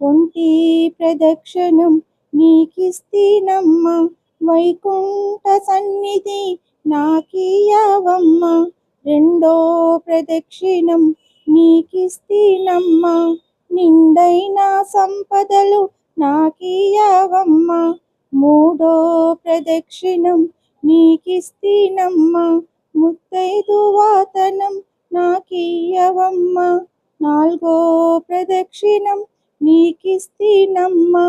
ఒంటి ప్రదక్షిణం నీకిస్తీనమ్మ వైకుంఠ సన్నిధి నాకీయవమ్మ రెండో ప్రదక్షిణం నీకిస్తీనమ్మ నిండైన సంపదలు నాకీయవమ్మ మూడో ప్రదక్షిణం నీకిస్తీనమ్మ ముత్తైదు వాతనం నాకీయవమ్మ నాలుగో ప్రదక్షిణం నీకిస్తీనమ్మ.